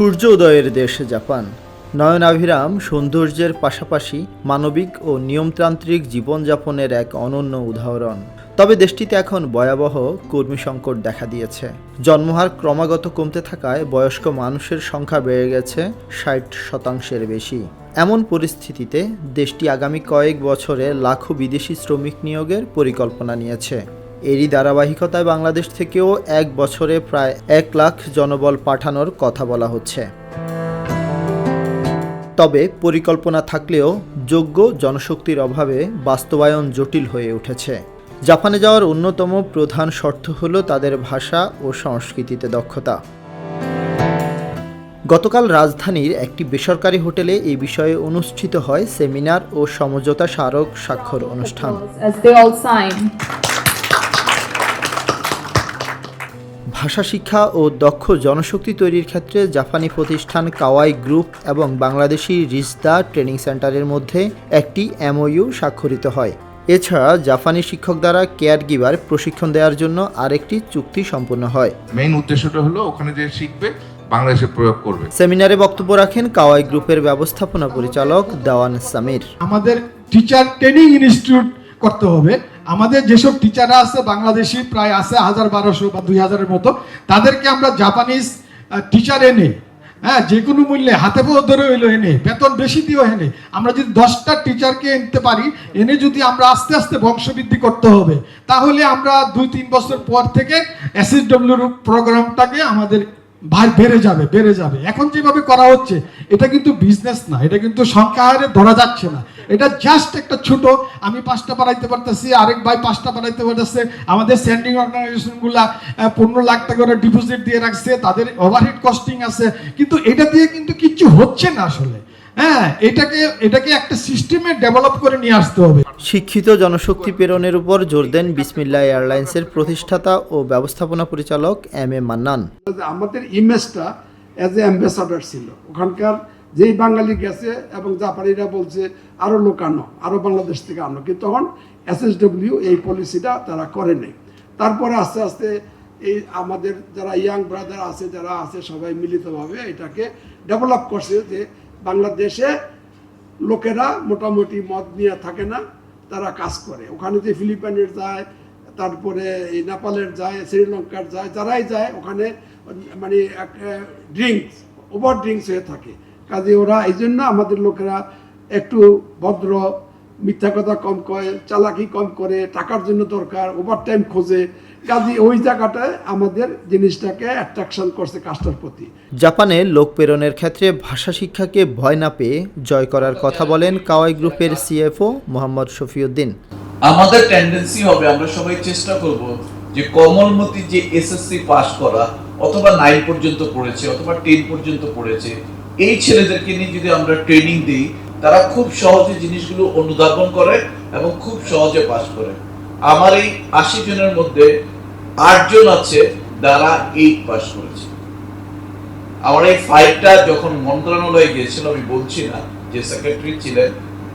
সূর্য উদয়ের দেশ জাপান। নয়নাভিরাম সৌন্দর্যের পাশাপাশি মানবিক ও নিয়মতান্ত্রিক জীবনযাপনের এক অনন্য উদাহরণ। তবে দেশটিতে এখন ভয়াবহ কর্মী সংকট দেখা দিয়েছে। জন্মহার ক্রমাগত কমতে থাকায় বয়স্ক মানুষের সংখ্যা বেড়ে গেছে ষাট শতাংশের বেশি। এমন পরিস্থিতিতে দেশটি আগামী কয়েক বছরে লাখো বিদেশি শ্রমিক নিয়োগের পরিকল্পনা নিয়েছে। এরই ধারাবাহিকতায় বাংলাদেশ থেকেও এক বছরে প্রায় এক লাখ জনবল পাঠানোর কথা বলা হচ্ছে। তবে পরিকল্পনা থাকলেও যোগ্য জনশক্তির অভাবে বাস্তবায়ন জটিল হয়ে উঠেছে। জাপানে যাওয়ার অন্যতম প্রধান শর্ত হল তাদের ভাষা ও সংস্কৃতিতে দক্ষতা। গতকাল রাজধানীর একটি বেসরকারি হোটেলে এই বিষয়ে অনুষ্ঠিত হয় সেমিনার ও সমঝোতা স্মারক স্বাক্ষর অনুষ্ঠান। ভাষা শিক্ষা ও দক্ষ জনশক্তি তৈরির ক্ষেত্রে জাপানি প্রতিষ্ঠান কাওয়াই গ্রুপ এবং বাংলাদেশি রিজদা ট্রেনিং সেন্টারের মধ্যে একটি এমওইউ স্বাক্ষরিত হয়। এছাড়া জাপানি শিক্ষক দ্বারা কেয়ার গিভার প্রশিক্ষণ দেওয়ার জন্য আরেকটি চুক্তি সম্পন্ন হয়। মেইন উদ্দেশ্যটা হলো ওখানে যে শিখবে বাংলাদেশে প্রয়োগ করবে। সেমিনারে বক্তব্য রাখেন কাওয়াই গ্রুপের ব্যবস্থাপনা পরিচালক দেওয়ান সামির। আমাদের টিচার ট্রেনিং ইনস্টিটিউট করতে হবে। আমাদের যেসব টিচাররা আছে, বাংলাদেশি, প্রায় আছে হাজার বারোশো বা দুই হাজারের মতো, তাদেরকে আমরা জাপানিজ টিচার এনে হ্যাঁ যে কোনো মূল্যে, হাতে পাও ধরে হইল এনে, বেতন বেশি দিয়েও এনে, আমরা যদি দশটা টিচারকে এনতে পারি, এনে যদি আমরা আস্তে আস্তে বংশবৃদ্ধি করতে হবে, তাহলে আমরা দুই তিন বছর পর থেকে এসএসডব্লিউর প্রোগ্রামটাকে আমাদের ভাই, বেড়ে যাবে বেড়ে যাবে। এখন যেভাবে করা হচ্ছে, এটা কিন্তু বিজনেস না, এটা কিন্তু সংখ্যা হারে ধরা যাচ্ছে না। এটা জাস্ট একটা ছোট, আমি পাঁচটা বাড়াইতে পারতেছি, আরেক ভাই পাঁচটা বাড়াইতে পারতেছে। আমাদের স্যান্ডিং অর্গানাইজেশনগুলো পনেরো লাখ টাকা করে ডিপোজিট দিয়ে রাখছে, তাদের ওভারহেড কস্টিং আছে। কিন্তু এটা দিয়ে কিন্তু কিচ্ছু হচ্ছে না আসলে। হ্যাঁ এটাকে এটাকে একটা সিস্টেমে ডেভেলপ করে নিয়ে আসতে হবে। শিক্ষিত জনশক্তি প্রেরণের উপর জোর দেন বিসমিল্লা এয়ারলাইন্সের প্রতিষ্ঠাতা ও ব্যবস্থাপনা পরিচালক এম এ মান্নান। আমাদের ইমেজটা অ্যাজ এ অ্যাম্বাসাডার ছিল। ওখানকার যেই বাঙালি গেছে এবং জাপানিরা বলছে আরও লোক আনো আরও বাংলাদেশ থেকে আনো। কিন্তু তখন এসএসডব্লিউ এই পলিসিটা তারা করে নেই। তারপরে আস্তে আস্তে এই আমাদের যারা ইয়াং ব্রাদার আছে যারা আছে সবাই মিলিতভাবে এটাকে ডেভেলপ করছে যে বাংলাদেশে লোকেরা মোটামুটি মদ নিয়ে থাকে না, তারা কাজ করে। ওখানে যে ফিলিপাইনের যায়, তারপরে এই নেপালের যায়, শ্রীলঙ্কার যায়, যারাই যায়, ওখানে মানে ড্রিঙ্কস ওভার ড্রিঙ্কস হয়ে থাকে। কাজে ওরা এই জন্য আমাদের লোকেরা একটু ভদ্র মিথ্যা কথা কম কয় চালাকি কম করে টাকার জন্য দরকার ওভার টাইম খোঁজে। কাজে ওই জায়গাটায় আমাদের জিনিসটাকে অ্যাট্রাকশন করছে কাজটার প্রতি। জাপানে লোক প্রেরণের ক্ষেত্রে ভাষা শিক্ষাকে ভয় না পেয়ে জয় করার কথা বলেন কাওয়াই গ্রুপের সিএফও মোহাম্মদ শফিউদ্দিন। আমাদের টেন্ডেন্সি হবে আমরা সবাই চেষ্টা করব যে কমলমতি যে এসএসসি পাস করা অথবা নাইন পর্যন্ত পড়েছে অথবা টেন পর্যন্ত পড়েছে এই ছেলেদেরকে নিয়ে যদি আমরা ট্রেনিং দিই তারা খুব সহজে জিনিসগুলো অনুধাবন করে এবং খুব সহজে পাস করে। আমার এই আশি জনের মধ্যে আটজন আছে যারা এইট পাস করেছে। আমার এই ফাইলটা যখন মন্ত্রণালয়ে গিয়েছিল, আমি বলছি না যে সেক্রেটারি ছিলেন,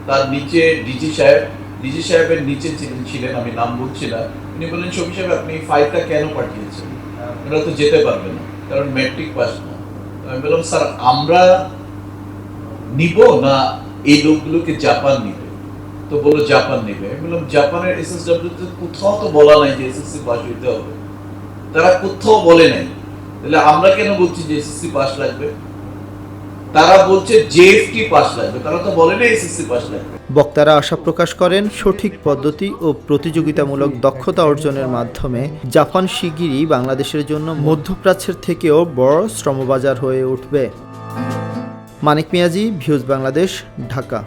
তার নিচে ডিজি সাহেব ডিজি সাহেবের নিচে ছিলেন, আমি নাম বলছি না উনি বললেন শফি সাহেব, আপনি এই ফাইলটা কেন পাঠিয়েছেন? ওরা তো যেতে পারবে না, কারণ ম্যাট্রিক পাস না আমি বললাম, স্যার, আমরা নিব না এই লোকগুলোকে জাপান নিবে। তো বলল, জাপান নিবে। আমি বললাম, জাপানের তে কোথাও তো বলা নাই যে এসএসসি পাস হইতে হবে। তারা কোথাও বলে নাই। তাহলে আমরা কেন বলছি যে এসএসসি পাস লাগবে? তারা বলছে জেএফটি পাস লাগবে। তারা তো বলে না এসএসসি পাস লাগবে। বক্তারা আশা প্রকাশ করেন, সঠিক পদ্ধতি ও প্রতিযোগিতামূলক দক্ষতা অর্জনের মাধ্যমে জাপান শিগগিরই বাংলাদেশের জন্য মধ্যপ্রাচ্যের থেকেও বড় শ্রমবাজার হয়ে উঠবে। মানিক মিয়াজি ভিউজ বাংলাদেশ ঢাকা।